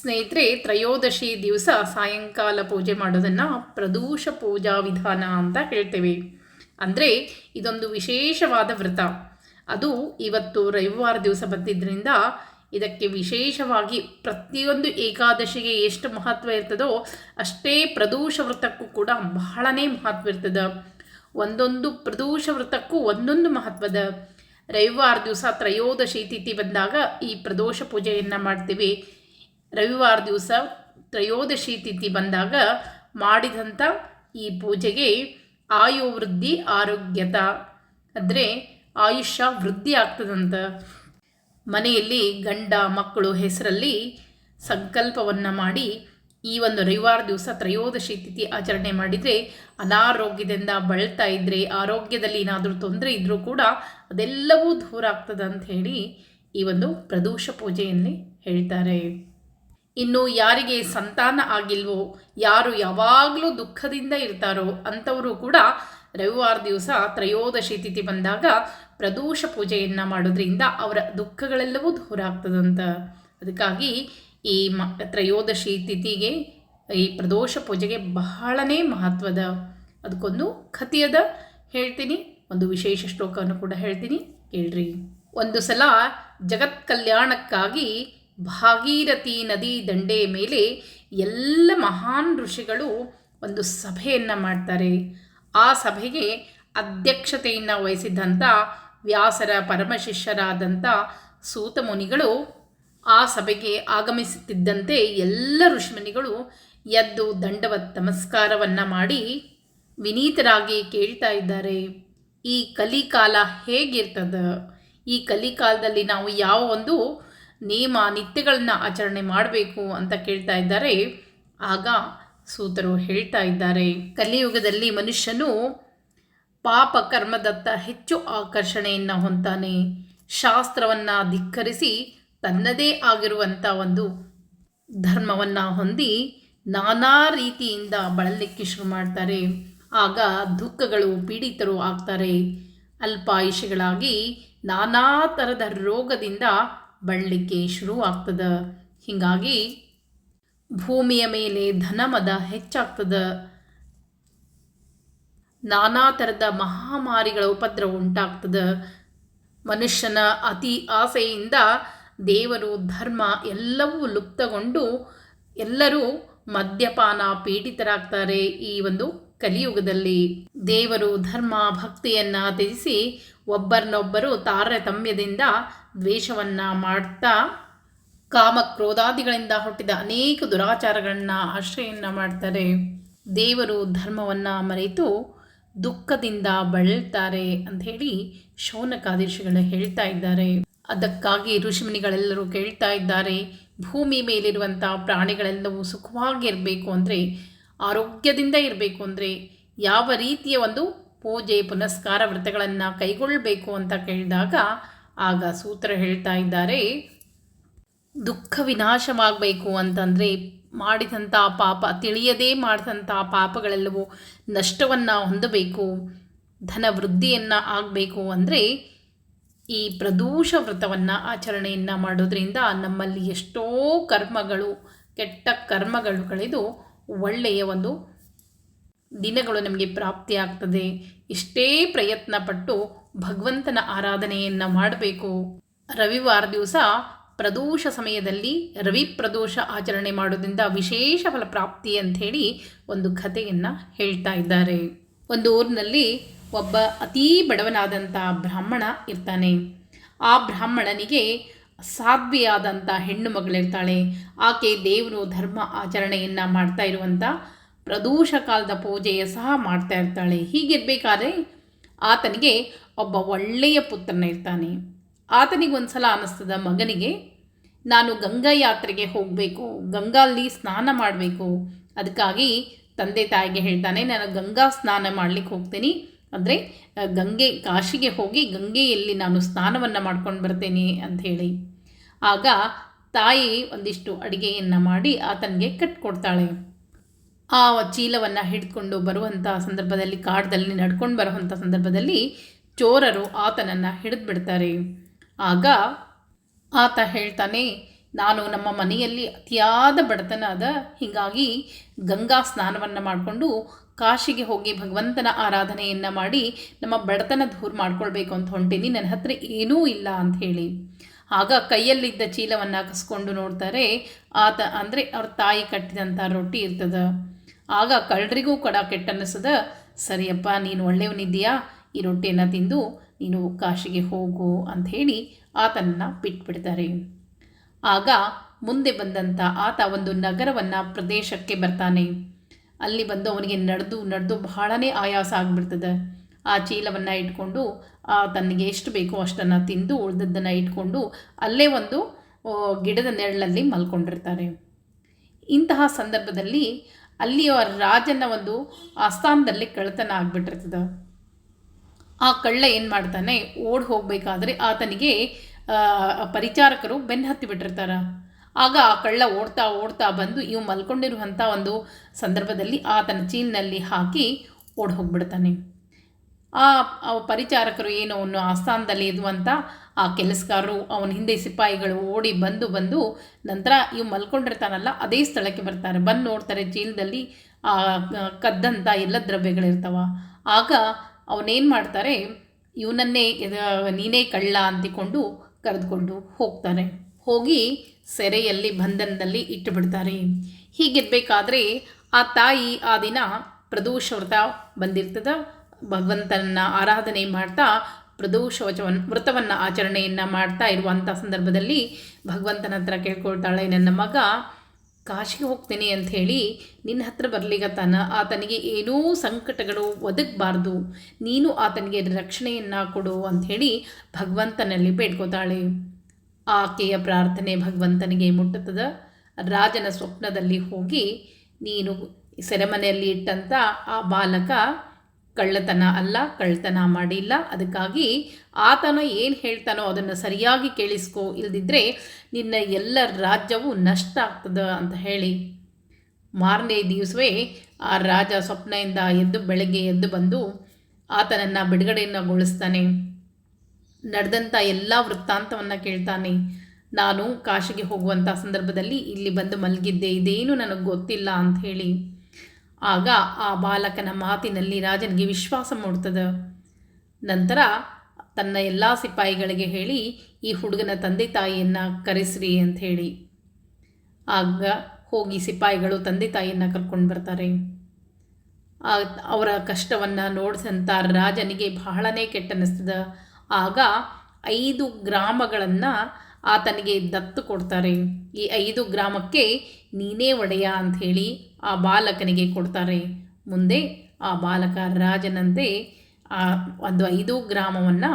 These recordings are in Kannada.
ಸ್ನೇಹಿತರೆ, ತ್ರಯೋದಶಿ ದಿವಸ ಸಾಯಂಕಾಲ ಪೂಜೆ ಮಾಡೋದನ್ನು ಪ್ರದೋಷ ಪೂಜಾ ವಿಧಾನ ಅಂತ ಹೇಳ್ತೇವೆ. ಅಂದರೆ ಇದೊಂದು ವಿಶೇಷವಾದ ವ್ರತ. ಅದು ಇವತ್ತು ರವಿವಾರ ದಿವಸ ಬಂದಿದ್ದರಿಂದ ಇದಕ್ಕೆ ವಿಶೇಷವಾಗಿ ಪ್ರತಿಯೊಂದು ಏಕಾದಶಿಗೆ ಎಷ್ಟು ಮಹತ್ವ ಇರ್ತದೋ ಅಷ್ಟೇ ಪ್ರದೋಷ ವ್ರತಕ್ಕೂ ಕೂಡ ಬಹಳನೇ ಮಹತ್ವ ಇರ್ತದೆ. ಒಂದೊಂದು ಪ್ರದೋಷ ವ್ರತಕ್ಕೂ ಒಂದೊಂದು ಮಹತ್ವದ. ರವಿವಾರ ದಿವಸ ತ್ರಯೋದಶಿ ತಿಥಿ ಬಂದಾಗ ಈ ಪ್ರದೋಷ ಪೂಜೆಯನ್ನು ಮಾಡ್ತೀವಿ. ರವಿವಾರ ದಿವಸ ತ್ರಯೋದಶಿ ತಿಥಿ ಬಂದಾಗ ಮಾಡಿದಂಥ ಈ ಪೂಜೆಗೆ ಆಯು ವೃದ್ಧಿ ಆರೋಗ್ಯತ. ಅಂದರೆ ಆಯುಷ್ಯ ವೃದ್ಧಿ ಆಗ್ತದಂತ. ಮನೆಯಲ್ಲಿ ಗಂಡ ಮಕ್ಕಳು ಹೆಸರಲ್ಲಿ ಸಂಕಲ್ಪವನ್ನು ಮಾಡಿ ಈ ಒಂದು ರವಿವಾರ ದಿವಸ ತ್ರಯೋದಶಿ ತಿಥಿ ಆಚರಣೆ ಮಾಡಿದರೆ ಅನಾರೋಗ್ಯದಿಂದ ಬಳಲ್ತಾ ಇದ್ದರೆ ಆರೋಗ್ಯದಲ್ಲಿ ಏನಾದರೂ ತೊಂದರೆ ಇದ್ದರೂ ಕೂಡ ಅದೆಲ್ಲವೂ ದೂರ ಆಗ್ತದೆ ಅಂತ ಹೇಳಿ ಈ ಒಂದು ಪ್ರದೋಷ ಪೂಜೆಯಲ್ಲಿ ಹೇಳ್ತಾರೆ. ಇನ್ನು ಯಾರಿಗೆ ಸಂತಾನ ಆಗಿಲ್ವೋ, ಯಾರು ಯಾವಾಗಲೂ ದುಃಖದಿಂದ ಇರ್ತಾರೋ ಅಂಥವರು ಕೂಡ ರವಿವಾರ ದಿವಸ ತ್ರಯೋದಶಿ ತಿಥಿ ಬಂದಾಗ ಪ್ರದೋಷ ಪೂಜೆಯನ್ನು ಮಾಡೋದ್ರಿಂದ ಅವರ ದುಃಖಗಳೆಲ್ಲವೂ ದೂರ ಆಗ್ತದಂತ. ಅದಕ್ಕಾಗಿ ಈ ಮ, ತ್ರಯೋದಶಿ ತಿಥಿಗೆ, ಈ ಪ್ರದೋಷ ಪೂಜೆಗೆ ಬಹಳನೇ ಮಹತ್ವದ, ಅದಕ್ಕೊಂದು ಕಥೆಯದ ಹೇಳ್ತೀನಿ. ಒಂದು ವಿಶೇಷ ಶ್ಲೋಕವನ್ನು ಕೂಡ ಹೇಳ್ತೀನಿ. ಕೇಳ್ರಿ. ಒಂದು ಸಲ ಜಗತ್ ಕಲ್ಯಾಣಕ್ಕಾಗಿ ಭಾಗೀರಥಿ ನದಿ ದಂಡೆ ಮೇಲೆ ಎಲ್ಲ ಮಹಾನ್ ಋಷಿಗಳು ಒಂದು ಸಭೆಯನ್ನು ಮಾಡ್ತಾರೆ. ಆ ಸಭೆಗೆ ಅಧ್ಯಕ್ಷತೆಯನ್ನು ವಹಿಸಿದ್ದಂಥ ವ್ಯಾಸರ ಪರಮಶಿಷ್ಯರಾದಂಥ ಸೂತ ಮುನಿಗಳು ಆ ಸಭೆಗೆ ಆಗಮಿಸುತ್ತಿದ್ದಂತೆ ಎಲ್ಲ ಋಷಿಮುನಿಗಳು ಎದ್ದು ದಂಡವತ್ ನಮಸ್ಕಾರವನ್ನು ಮಾಡಿ ವಿನೀತರಾಗಿ ಕೇಳ್ತಾ ಇದ್ದಾರೆ. ಈ ಕಲಿಕಾಲ ಹೇಗಿರ್ತದೆ? ಈ ಕಲಿಕಾಲದಲ್ಲಿ ನಾವು ಯಾವ ಒಂದು ನಿಯಮ ನಿತ್ಯಗಳನ್ನ ಆಚರಣೆ ಮಾಡಬೇಕು ಅಂತ ಕೇಳ್ತಾ ಇದ್ದಾರೆ. ಆಗ ಸೂತರು ಹೇಳ್ತಾ ಇದ್ದಾರೆ. ಕಲಿಯುಗದಲ್ಲಿ ಮನುಷ್ಯನು ಪಾಪ ಕರ್ಮದತ್ತ ಹೆಚ್ಚು ಆಕರ್ಷಣೆಯನ್ನು ಹೊಂತಾನೆ ಶಾಸ್ತ್ರವನ್ನು ಧಿಕ್ಕರಿಸಿ ತನ್ನದೇ ಆಗಿರುವಂಥ ಒಂದು ಧರ್ಮವನ್ನು ಹೊಂದಿ ನಾನಾ ರೀತಿಯಿಂದ ಬಳಲಿಕ್ಕೆ ಶುರು ಮಾಡ್ತಾರೆ. ಆಗ ದುಃಖಗಳು ಪೀಡಿತರು ಆಗ್ತಾರೆ. ಅಲ್ಪಾಯುಷಿಗಳಾಗಿ ನಾನಾ ಥರದ ರೋಗದಿಂದ ಬಳಲಿಕ್ಕೆ ಶುರು ಆಗ್ತದೆ. ಹೀಗಾಗಿ ಭೂಮಿಯ ಮೇಲೆ ಧನಮದ ಹೆಚ್ಚಾಗ್ತದೆ. ನಾನಾ ಥರದ ಮಹಾಮಾರಿಗಳ ಉಪದ್ರವ ಉಂಟಾಗ್ತದ. ಮನುಷ್ಯನ ಅತಿ ಆಸೆಯಿಂದ ದೇವರು, ಧರ್ಮ ಎಲ್ಲವೂ ಲುಪ್ತಗೊಂಡು ಎಲ್ಲರೂ ಮದ್ಯಪಾನ ಪೀಡಿತರಾಗ್ತಾರೆ ಈ ಒಂದು ಕಲಿಯುಗದಲ್ಲಿ ದೇವರು ಧರ್ಮ ಭಕ್ತಿಯನ್ನು ತ್ಯಜಿಸಿ ಒಬ್ಬರನ್ನೊಬ್ಬರು ತಾರತಮ್ಯದಿಂದ ದ್ವೇಷವನ್ನು ಮಾಡ್ತಾ ಕಾಮ ಕ್ರೋಧಾದಿಗಳಿಂದ ಹುಟ್ಟಿದ ಅನೇಕ ದುರಾಚಾರಗಳನ್ನ ಆಶ್ರಯವನ್ನು ಮಾಡ್ತಾರೆ. ದೇವರು ಧರ್ಮವನ್ನು ಮರೆತು ದುಃಖದಿಂದ ಬಳಲ್ತಾರೆ ಅಂತ ಹೇಳಿ ಶೌನಕಾದೀಶಗಳು ಹೇಳ್ತಾ ಇದ್ದಾರೆ. ಅದಕ್ಕಾಗಿ ಋಷಿಮುನಿಗಳೆಲ್ಲರೂ ಕೇಳ್ತಾ ಇದ್ದಾರೆ, ಭೂಮಿ ಮೇಲಿರುವಂಥ ಪ್ರಾಣಿಗಳೆಲ್ಲವೂ ಸುಖವಾಗಿರಬೇಕು ಅಂದರೆ ಆರೋಗ್ಯದಿಂದ ಇರಬೇಕು ಅಂದರೆ ಯಾವ ರೀತಿಯ ಒಂದು ಪೂಜೆ, ಪುನಸ್ಕಾರ ವ್ರತಗಳನ್ನು ಕೈಗೊಳ್ಳಬೇಕು ಅಂತ ಕೇಳಿದಾಗ ಆಗ ಸೂತ್ರ ಹೇಳ್ತಾ ಇದ್ದಾರೆ, ದುಃಖ ವಿನಾಶವಾಗಬೇಕು ಅಂತಂದರೆ ಮಾಡಿದಂಥ ಪಾಪ, ತಿಳಿಯದೇ ಮಾಡಿದಂಥ ಪಾಪಗಳೆಲ್ಲವೂ ನಷ್ಟವನ್ನು ಹೊಂದಬೇಕು ಧನ ವೃದ್ಧಿಯನ್ನು ಆಗಬೇಕು ಅಂದರೆ ಈ ಪ್ರದೂಷ ವ್ರತವನ್ನು ಆಚರಣೆಯನ್ನು ಮಾಡೋದ್ರಿಂದ ನಮ್ಮಲ್ಲಿ ಎಷ್ಟೋ ಕರ್ಮಗಳು, ಕೆಟ್ಟ ಕರ್ಮಗಳು ಕಳೆದು ಒಳ್ಳೆಯ ಒಂದು ದಿನಗಳು ನಮಗೆ ಪ್ರಾಪ್ತಿಯಾಗ್ತದೆ ಇಷ್ಟೇ ಪ್ರಯತ್ನ ಪಟ್ಟು ಭಗವಂತನ ಆರಾಧನೆಯನ್ನು ಮಾಡಬೇಕು. ರವಿವಾರ ದಿವಸ ಪ್ರದೋಷ ಸಮಯದಲ್ಲಿ ರವಿ ಪ್ರದೋಷ ಆಚರಣೆ ಮಾಡೋದ್ರಿಂದ ವಿಶೇಷ ಫಲ ಪ್ರಾಪ್ತಿ ಅಂಥೇಳಿ ಒಂದು ಕಥೆಯನ್ನು ಹೇಳ್ತಾ ಇದ್ದಾರೆ. ಒಂದು ಊರಿನಲ್ಲಿ ಒಬ್ಬ ಅತೀ ಬಡವನಾದಂಥ ಬ್ರಾಹ್ಮಣ ಇರ್ತಾನೆ. ಆ ಬ್ರಾಹ್ಮಣನಿಗೆ ಸಾಧ್ವಿಯಾದಂಥ ಹೆಣ್ಣು ಮಗಳಿರ್ತಾಳೆ. ಆಕೆ ದೇವರು ಧರ್ಮ ಆಚರಣೆಯನ್ನು ಮಾಡ್ತಾ ಇರುವಂಥ ಪ್ರದೋಷ ಕಾಲದ ಪೂಜೆಯ ಸಹ ಮಾಡ್ತಾ ಇರ್ತಾಳೆ. ಹೀಗಿರಬೇಕಾದ್ರೆ ಆತನಿಗೆ ಒಬ್ಬ ಒಳ್ಳೆಯ ಪುತ್ರನ ಇರ್ತಾನೆ. ಆತನಿಗೆ ಒಂದು ಸಲ ಅನ್ನಿಸ್ತದ ಮಗನಿಗೆ, ನಾನು ಗಂಗಾ ಯಾತ್ರೆಗೆ ಹೋಗಬೇಕು, ಗಂಗಾಲ್ಲಿ ಸ್ನಾನ ಮಾಡಬೇಕು. ಅದಕ್ಕಾಗಿ ತಂದೆ ತಾಯಿಗೆ ಹೇಳ್ತಾನೆ, ನಾನು ಗಂಗಾ ಸ್ನಾನ ಮಾಡಲಿಕ್ಕೆ ಹೋಗ್ತೀನಿ. ಅಂದರೆ, ಗಂಗೆ ಕಾಶಿಗೆ ಹೋಗಿ ಗಂಗೆಯಲ್ಲಿ ನಾನು ಸ್ನಾನವನ್ನು ಮಾಡ್ಕೊಂಡು ಬರ್ತೇನೆ ಅಂಥೇಳಿ ಆಗ ತಾಯಿ ಒಂದಿಷ್ಟು ಅಡುಗೆಯನ್ನು ಮಾಡಿ ಆತನಿಗೆ ಕಟ್ಕೊಡ್ತಾಳೆ. ಆ ಚೀಲವನ್ನು ಹಿಡ್ಕೊಂಡು ಬರುವಂಥ ಸಂದರ್ಭದಲ್ಲಿ ಕಾಡದಲ್ಲಿ ನಡ್ಕೊಂಡು ಬರುವಂಥ ಸಂದರ್ಭದಲ್ಲಿ ಚೋರರು ಆತನನ್ನು ಹಿಡಿದು ಬಿಡ್ತಾರೆ ಆಗ ಆತ ಹೇಳ್ತಾನೆ, ನಾನು ನಮ್ಮ ಮನೆಯಲ್ಲಿ ಅತಿಯಾದ ಬಡತನ ಅದ ಹೀಗಾಗಿ ಗಂಗಾ ಸ್ನಾನವನ್ನು ಮಾಡಿಕೊಂಡು ಕಾಶಿಗೆ ಹೋಗಿ ಭಗವಂತನ ಆರಾಧನೆಯನ್ನು ಮಾಡಿ ನಮ್ಮ ಬಡತನ ದೂರ ಮಾಡ್ಕೊಳ್ಬೇಕು ಅಂತ ಹೊಂಟೀನಿ. ನನ್ನ ಹತ್ರ ಏನೂ ಇಲ್ಲ ಅಂತ ಹೇಳಿ. ಆಗ ಕೈಯಲ್ಲಿದ್ದ ಚೀಲವನ್ನು ಕಸ್ಕೊಂಡು ನೋಡ್ತಾರೆ, ಆತ ಅಂದರೆ ಅವ್ರ ತಾಯಿ ಕಟ್ಟಿದಂಥ ರೊಟ್ಟಿ ಇರ್ತದ. ಆಗ ಕಳ್ಳರಿಗೂ ಕೂಡ ಕೆಟ್ಟನಿಸದ ಸರಿಯಪ್ಪ, ನೀನು ಒಳ್ಳೆಯವನಿದ್ದೀಯಾ? ಈ ರೊಟ್ಟಿಯನ್ನು ತಿಂದು ನೀನು ಕಾಶಿಗೆ ಹೋಗು ಹೇಳಿ ಆತನನ್ನು ಬಿಟ್ಬಿಡ್ತಾರೆ. ಆಗ ಮುಂದೆ ಬಂದಂಥ ಆತ ಒಂದು ನಗರವನ್ನು ಪ್ರದೇಶಕ್ಕೆ ಬರ್ತಾನೆ. ಅಲ್ಲಿ ಬಂದು ಅವನಿಗೆ ನಡೆದು ನಡೆದು ಬಹಳನೇ ಆಯಾಸ ಆಗಿಬಿಡ್ತದೆ. ಆ ಚೀಲವನ್ನು ಇಟ್ಕೊಂಡು ತನಗೆ ಎಷ್ಟು ಬೇಕೋ ಅಷ್ಟನ್ನು ತಿಂದು ಉಳಿದದ್ದನ್ನು ಇಟ್ಕೊಂಡು ಅಲ್ಲೇ ಒಂದು ಗಿಡದ ನೆರಳಲ್ಲಿ ಮಲ್ಕೊಂಡಿರ್ತಾರೆ. ಇಂತಹ ಸಂದರ್ಭದಲ್ಲಿ ಅಲ್ಲಿಯ ರಾಜನ ಒಂದು ಆಸ್ಥಾನದಲ್ಲಿ ಕಳ್ಳತನ ಆಗಿಬಿಟ್ಟಿರ್ತದೆ. ಆ ಕಳ್ಳ ಏನು ಮಾಡ್ತಾನೆ, ಓಡಿ ಹೋಗಬೇಕಾದ್ರೆ ಆತನಿಗೆ ಪರಿಚಾರಕರು ಬೆನ್ನು ಹತ್ತಿ ಬಿಟ್ಟಿರ್ತಾರೆ. ಆಗ ಆ ಕಳ್ಳ ಓಡ್ತಾ ಓಡ್ತಾ ಬಂದು ಇವು ಮಲ್ಕೊಂಡಿರುವಂಥ ಒಂದು ಸಂದರ್ಭದಲ್ಲಿ ಆತನ ಚೀಲಿನಲ್ಲಿ ಹಾಕಿ ಓಡಿ ಹೋಗ್ಬಿಡ್ತಾನೆ. ಆ ಪರಿಚಾರಕರು ಏನು ಅವನು ಆಸ್ಥಾನದಲ್ಲಿ ಇರುವಂಥ ಆ ಕೆಲಸಗಾರರು, ಅವನ ಹಿಂದೆ ಸಿಪಾಯಿಗಳು ಓಡಿ ಬಂದು ಬಂದು ನಂತರ ಇವು ಮಲ್ಕೊಂಡಿರ್ತಾನಲ್ಲ, ಅದೇ ಸ್ಥಳಕ್ಕೆ ಬರ್ತಾರೆ. ಬಂದು ನೋಡ್ತಾರೆ ಚೀಲದಲ್ಲಿ ಆ ಕದ್ದಂಥ ಎಲ್ಲ ದ್ರವ್ಯಗಳಿರ್ತಾವ. ಆಗ ಅವನೇನು ಮಾಡ್ತಾರೆ, ಇವನನ್ನೇ ನೀನೇ ಕಳ್ಳ ಅಂತಿಕೊಂಡು ಕರೆದುಕೊಂಡು ಹೋಗ್ತಾರೆ. ಹೋಗಿ ಸೆರೆಯಲ್ಲಿ ಬಂಧನದಲ್ಲಿ ಇಟ್ಟುಬಿಡ್ತಾರೆ. ಹೀಗಿರಬೇಕಾದ್ರೆ ಆ ತಾಯಿ ಆ ದಿನ ಪ್ರದೋಷವ್ರತ ಬಂದಿರ್ತದ. ಭಗವಂತನ ಆರಾಧನೆ ಮಾಡ್ತಾ ಪ್ರದೋಷ ವಚವನ್ನು ವ್ರತವನ್ನು ಆಚರಣೆಯನ್ನು ಮಾಡ್ತಾ ಇರುವಂಥ ಸಂದರ್ಭದಲ್ಲಿ ಭಗವಂತನ ಹತ್ರ ಕೇಳ್ಕೊಳ್ತಾಳೆ, ನನ್ನ ಮಗ, ಕಾಶಿಗೆ ಹೋಗ್ತೀನಿ ಅಂಥೇಳಿ ನಿನ್ನ ಹತ್ರ ಬರ್ಲಿಗತ್ತಾನ ಆತನಿಗೆ ಏನೂ ಸಂಕಟಗಳು ಒದಗಬಾರ್ದು, ನೀನು ಆತನಿಗೆ ರಕ್ಷಣೆಯನ್ನು ಕೊಡು ಅಂಥೇಳಿ ಭಗವಂತನಲ್ಲಿ ಬೇಡ್ಕೋತಾಳೆ. ಆಕೆಯ ಪ್ರಾರ್ಥನೆ ಭಗವಂತನಿಗೆ ಮುಟ್ಟುತ್ತದೆ. ರಾಜನ ಸ್ವಪ್ನದಲ್ಲಿ ಹೋಗಿ ನೀನು ಸೆರೆಮನೆಯಲ್ಲಿ ಇಟ್ಟಂಥ ಆ ಬಾಲಕ ಕಳ್ಳತನ ಅಲ್ಲ, ಕಳ್ಳತನ ಮಾಡಿಲ್ಲ ಅದಕ್ಕಾಗಿ ಆತನ ಏನು ಹೇಳ್ತಾನೋ ಅದನ್ನು ಸರಿಯಾಗಿ ಕೇಳಿಸ್ಕೋ, ಇಲ್ದಿದ್ರೆ ನಿನ್ನ ಎಲ್ಲ ರಾಜ್ಯವು ನಷ್ಟ ಆಗ್ತದೆ ಅಂತ ಹೇಳಿ. ಮಾರನೇ ದಿವಸವೇ ಆ ರಾಜ ಸ್ವಪ್ನದಿಂದ ಎದ್ದು ಬೆಳಗ್ಗೆ ಎದ್ದು ಬಂದು ಆತನನ್ನು ಬಿಡುಗಡೆಯನ್ನುಗೊಳಿಸ್ತಾನೆ. ನಡೆದಂಥ ಎಲ್ಲ ವೃತ್ತಾಂತವನ್ನು ಕೇಳ್ತಾನೆ. ನಾನು ಕಾಶಿಗೆ ಹೋಗುವಂಥ ಸಂದರ್ಭದಲ್ಲಿ ಇಲ್ಲಿ ಬಂದು ಮಲಗಿದ್ದೆ, ಇದೇನು ನನಗೆ ಗೊತ್ತಿಲ್ಲ ಅಂತ ಹೇಳಿ. ಆಗ ಆ ಬಾಲಕನ ಮಾತಿನಲ್ಲಿ ರಾಜನಿಗೆ ವಿಶ್ವಾಸ ಮೂಡ್ತದೆ. ನಂತರ ತನ್ನ ಎಲ್ಲ ಸಿಪಾಯಿಗಳಿಗೆ ಹೇಳಿ, ಈ ಹುಡುಗನ ತಂದೆ ತಾಯಿಯನ್ನು ಕರೆಸ್ರಿ ಅಂತ ಹೇಳಿ. ಆಗ ಹೋಗಿ ಸಿಪಾಯಿಗಳು ತಂದೆ ತಾಯಿಯನ್ನು ಕರ್ಕೊಂಡು ಬರ್ತಾರೆ. ಅವರ ಕಷ್ಟವನ್ನು ನೋಡಿದಂಥ ರಾಜನಿಗೆ ಬಹಳನೇ ಕೆಟ್ಟನಿಸ್ತದೆ ಆಗ ಐದು ಗ್ರಾಮಗಳನ್ನು ಆತನಿಗೆ ದತ್ತು ಕೊಡ್ತಾರೆ. ಈ ಐದು ಗ್ರಾಮಕ್ಕೆ ನೀನೇ ಒಡೆಯ ಅಂಥೇಳಿ ಆ ಬಾಲಕನಿಗೆ ಕೊಡ್ತಾರೆ. ಮುಂದೆ ಆ ಬಾಲಕ ರಾಜನಂತೆ ಆ ಒಂದು ಐದು ಗ್ರಾಮವನ್ನು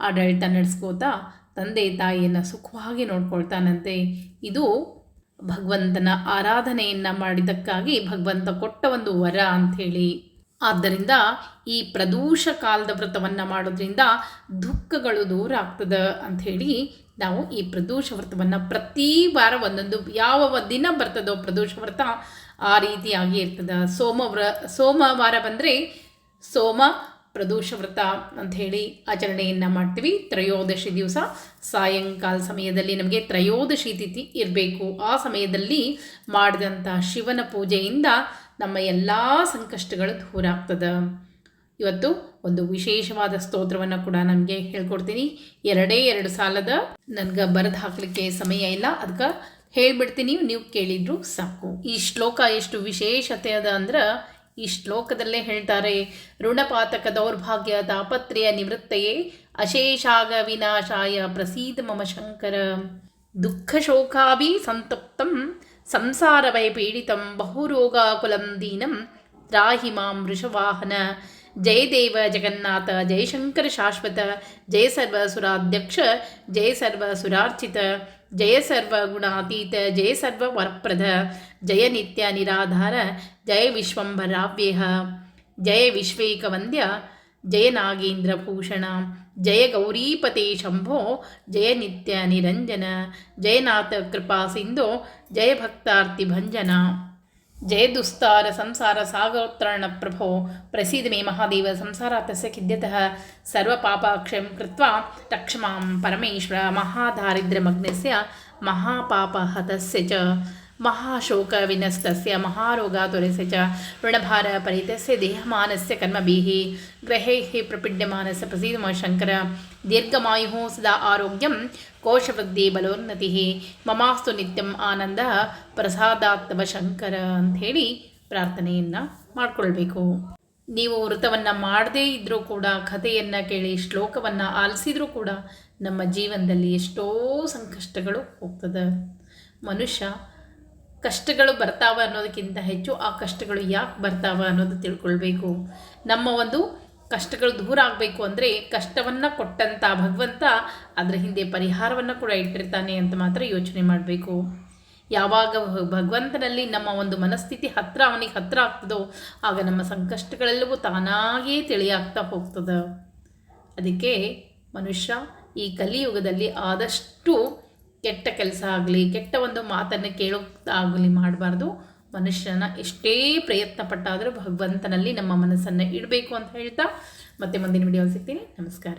ಆಡಳಿತ ನಡೆಸ್ಕೋತಾ ತಂದೆ ತಾಯಿಯನ್ನು ಸುಖವಾಗಿ ನೋಡ್ಕೊಳ್ತಾನಂತೆ. ಇದು ಭಗವಂತನ ಆರಾಧನೆಯನ್ನು ಮಾಡಿದ್ದಕ್ಕಾಗಿ ಭಗವಂತ ಕೊಟ್ಟ ಒಂದು ವರ ಅಂಥೇಳಿ. ಆದ್ದರಿಂದ ಈ ಪ್ರದೂಷ ಕಾಲದ ವ್ರತವನ್ನು ಮಾಡೋದ್ರಿಂದ ದುಃಖಗಳು ದೂರ ಆಗ್ತದೆ ಅಂಥೇಳಿ ನಾವು ಈ ಪ್ರದೂಷ ವ್ರತವನ್ನು ಪ್ರತಿ ವಾರ ಒಂದೊಂದು ಯಾವ ದಿನ ಬರ್ತದೋ ಪ್ರದೋಷ ವ್ರತ ಆ ರೀತಿಯಾಗಿ ಇರ್ತದೆ. ಸೋಮವ್ರ ಸೋಮವಾರ ಬಂದರೆ ಸೋಮ ಪ್ರದೋಷ ವ್ರತ ಅಂಥೇಳಿ ಆಚರಣೆಯನ್ನು ಮಾಡ್ತೀವಿ. ತ್ರಯೋದಶಿ ದಿವಸ ಸಾಯಂಕಾಲ ಸಮಯದಲ್ಲಿ ನಮಗೆ ತ್ರಯೋದಶಿ ತಿಥಿ ಇರಬೇಕು. ಆ ಸಮಯದಲ್ಲಿ ಮಾಡಿದಂಥ ಶಿವನ ಪೂಜೆಯಿಂದ ನಮ್ಮ ಎಲ್ಲ ಸಂಕಷ್ಟಗಳು ದೂರ ಆಗ್ತದೆ. ಇವತ್ತು ಒಂದು ವಿಶೇಷವಾದ ಸ್ತೋತ್ರವನ್ನು ಕೂಡ ನಮಗೆ ಹೇಳ್ಕೊಡ್ತೀನಿ. ಎರಡೇ ಎರಡು ಸಾಲದ ನನಗೆ ಬರೆದು ಹಾಕಲಿಕ್ಕೆ ಸಮಯ ಇಲ್ಲ. ಅದಕ್ಕೆ ಹೇಳ್ಬಿಡ್ತೀನಿ, ನೀವು ಕೇಳಿದ್ರು ಸಾಕು. ಈ ಶ್ಲೋಕ ಎಷ್ಟು ವಿಶೇಷತೆ ಅದ ಅಂದ್ರೆ, ಈ ಶ್ಲೋಕದಲ್ಲೇ ಹೇಳ್ತಾರೆ, ಋಣಪಾತಕ ದೌರ್ಭಾಗ್ಯ ತಾಪತ್ರೆಯ ನಿವೃತ್ತಯೇ ಅಶೇಷಾಗ ವಿನಾಶಾಯ ಪ್ರಸೀದ ಮಮ ಶಂಕರ. ದುಃಖ ಶೋಕಾಭಿ ಸಂತಪ್ತಂ, ಸಂಸಾರವೈ ಪೀಡಿತಂ, ಬಹುರೋಗಾಕುಲಂ ದೀನಂ ತ್ರಾಹಿ ಮಾಂ ವೃಷವಾಹನ. ಜಯ ದೇವ ಜಗನ್ನಾಥ ಜಯಶಂಕರ ಶಾಶ್ವತ ಜಯ ಸರ್ವಸುರಾಧ್ಯಕ್ಷ ಜಯ ಸರ್ವಸುರಾರ್ಚಿತ ಜಯ ಸರ್ವಗುಣಾತೀತ ಜಯ ಸರ್ವವರಪ್ರದ ಜಯ ನಿತ್ಯ ನಿರಾಧಾರ ಜಯ ವಿಶ್ವಂಭರಾವ್ಯಯ ಜಯ ವಿಶ್ವೇಕವಂದ್ಯ ಜಯ ನಾಗೇಂದ್ರಭೂಷಣ ಜಯ ಗೌರೀಪತೆ ಶಂಭೋ ಜಯ ನಿತ್ಯ ನಿರಂಜನ ಜಯನಾಥ ಕೃಪಾ ಸಿಂಧೋ ಜಯ ಭಕ್ತಾರ್ತಿ ಭಂಜನ జయదుస్తార సంసార సాగోత్తరణ ప్రభో ప్రసీద మే మహాదేవ సంసారాతస్య ఖిద్యత సర్వపాపాక్షయం కృత్వా రక్షమాం పరమేశ్వర మహాదారిద్ర్యమగ్నస్య మహాపాపహతస్య ಚ ಮಹಾಶೋಕ ವಿನಸ್ತಸ್ಯ ಮಹಾರೋಗಾತುರಸ್ಯ ಚ ಋಣಭಾರ ಪರಿತಸ್ಯ ದೇಹಮಾನಸ್ಯ ಕರ್ಮಭೀಹಿ, ಗ್ರಹೈः ಪ್ರಪಿಡ್ಯಮಾನಸ ಪ್ರಸೀದಮ ಶಂಕರ ದೀರ್ಘಮಾಯುಃ ಸದಾ ಆರೋಗ್ಯಂ ಕೋಶವೃದ್ಧಿ ಬಲೋನ್ನತಿ, ಮಮಾಸ್ತು ನಿತ್ಯಂ ಆನಂದ ಪ್ರಸಾದಾತ್ಮ ಶಂಕರ ಅಂಥೇಳಿ ಪ್ರಾರ್ಥನೆಯನ್ನು ಮಾಡಿಕೊಳ್ಬೇಕು. ನೀವು ವೃತವನ್ನು ಮಾಡದೇ ಇದ್ದರೂ ಕೂಡ, ಕಥೆಯನ್ನು ಕೇಳಿ, ಶ್ಲೋಕವನ್ನು ಆಲಿಸಿದರೂ ಕೂಡ, ನಮ್ಮ ಜೀವನದಲ್ಲಿ ಎಷ್ಟೋ ಸಂಕಷ್ಟಗಳು ಹೋಗ್ತದೆ. ಮನುಷ್ಯ ಕಷ್ಟಗಳು ಬರ್ತಾವ ಅನ್ನೋದಕ್ಕಿಂತ ಹೆಚ್ಚು ಆ ಕಷ್ಟಗಳು ಯಾಕೆ ಬರ್ತಾವ ಅನ್ನೋದು ತಿಳ್ಕೊಳ್ಬೇಕು. ನಮ್ಮ ಒಂದು ಕಷ್ಟಗಳು ದೂರ ಆಗಬೇಕು ಅಂದರೆ ಕಷ್ಟವನ್ನು ಕೊಟ್ಟಂಥ ಭಗವಂತ ಅದರ ಹಿಂದೆ ಪರಿಹಾರವನ್ನು ಕೂಡ ಇಟ್ಟಿರ್ತಾನೆ ಅಂತ ಮಾತ್ರ ಯೋಚನೆ ಮಾಡಬೇಕು. ಯಾವಾಗ ಭಗವಂತನಲ್ಲಿ ನಮ್ಮ ಒಂದು ಮನಸ್ಥಿತಿ ಹತ್ತಿರ ಅವನಿಗೆ ಹತ್ತಿರ ಆಗ್ತದೋ ಆಗ ನಮ್ಮ ಸಂಕಷ್ಟಗಳೆಲ್ಲವೂ ತಾನಾಗೇ ತಿಳಿಯಾಗ್ತಾ ಹೋಗ್ತದೆ. ಅದಕ್ಕೆ ಮನುಷ್ಯ ಈ ಕಲಿಯುಗದಲ್ಲಿ ಆದಷ್ಟು ಕೆಟ್ಟ ಕೆಲಸ ಆಗಲಿ, ಕೆಟ್ಟ ಒಂದು ಮಾತನ್ನು ಕೇಳೋದಾಗಲಿ ಮಾಡಬಾರ್ದು. ಮನುಷ್ಯನ ಎಷ್ಟೇ ಪ್ರಯತ್ನ ಪಟ್ಟಾದರೂ ಭಗವಂತನಲ್ಲಿ ನಮ್ಮ ಮನಸ್ಸನ್ನು ಇಡಬೇಕು ಅಂತ ಹೇಳ್ತಾ ಮತ್ತೆ ಮುಂದಿನ ವಿಡಿಯೋ ಸಿಗ್ತೀನಿ. ನಮಸ್ಕಾರ.